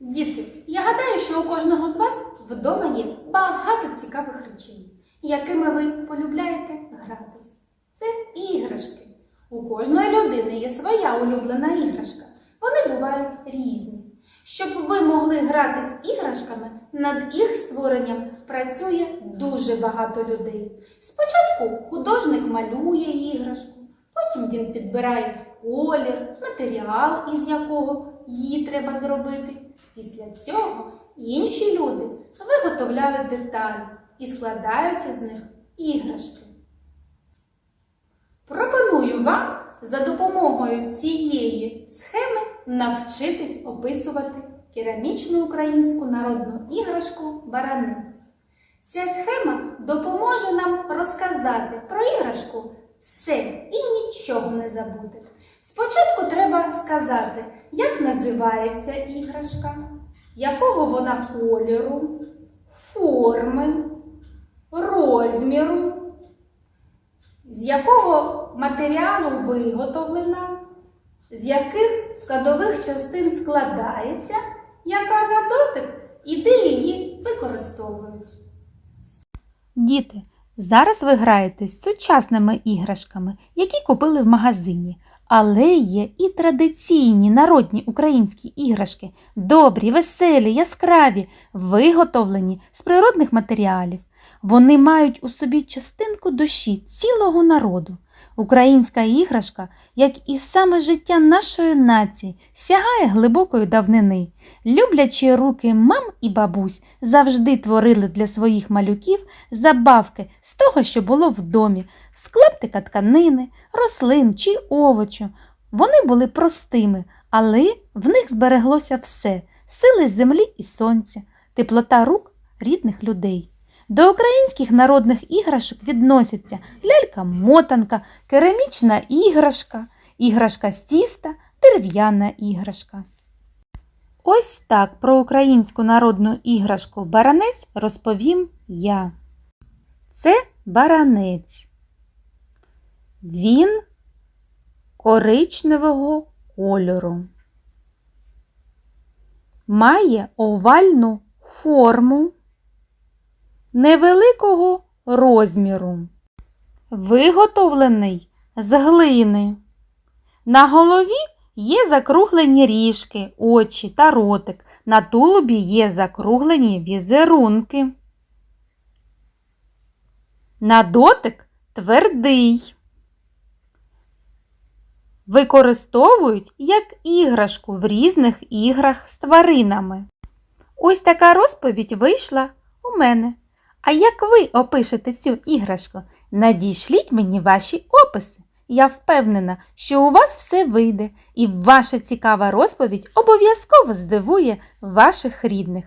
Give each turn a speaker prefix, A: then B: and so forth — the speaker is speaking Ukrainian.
A: Діти, я гадаю, що у кожного з вас вдома є багато цікавих речей, якими ви полюбляєте гратись. Це іграшки. У кожної людини є своя улюблена іграшка. Вони бувають різні. Щоб ви могли грати з іграшками, над їх створенням працює дуже багато людей. Спочатку художник малює іграшку, потім він підбирає колір, матеріал, із якого її треба зробити. Pісля цього інші люди виготовляють деталі і складають із них іграшки. Пропоную вам за допомогою цієї схеми навчитись описувати керамічну українську народну іграшку баранець. Ця схема допоможе нам розказати про іграшку все і нічого не забути. Спочатку треба сказати, як називається іграшка, якого вона кольору, форми, розміру, з якого матеріалу виготовлена, з яких складових частин складається, яка на дотик і де її використовують.
B: Діти, зараз ви граєте з сучасними іграшками, які купили в магазині. Але є і традиційні народні українські іграшки, добрі, веселі, яскраві, виготовлені з природних матеріалів. Вони мають у собі частинку душі цілого народу. Українська іграшка, як і саме життя нашої нації, сягає глибокої давнини. Люблячі руки мам і бабусь завжди творили для своїх малюків забавки з того, що було в домі, з тканини, рослин чи овочу. Вони були простими, але в них збереглося все сили землі і сонця, теплота рук рідних людей. До українських народних іграшок відносяться лялька-мотанка, керамічна іграшка, іграшка з тіста, дерев'яна іграшка. Ось так про українську народну іграшку баранець розповім я. Це баранець. Він коричневого кольору. Має овальну форму невеликого розміру. Виготовлений з глини. На голові є закруглені ріжки, очі та ротик. На тулубі є закруглені візерунки. На дотик твердий. Використовують як іграшку в різних іграх з тваринами. Ось така розповідь вийшла у мене. А як ви опишете цю іграшку? Надішліть мені ваші описи. Я впевнена, що у вас все вийде, і ваша цікава розповідь обов'язково здивує ваших рідних.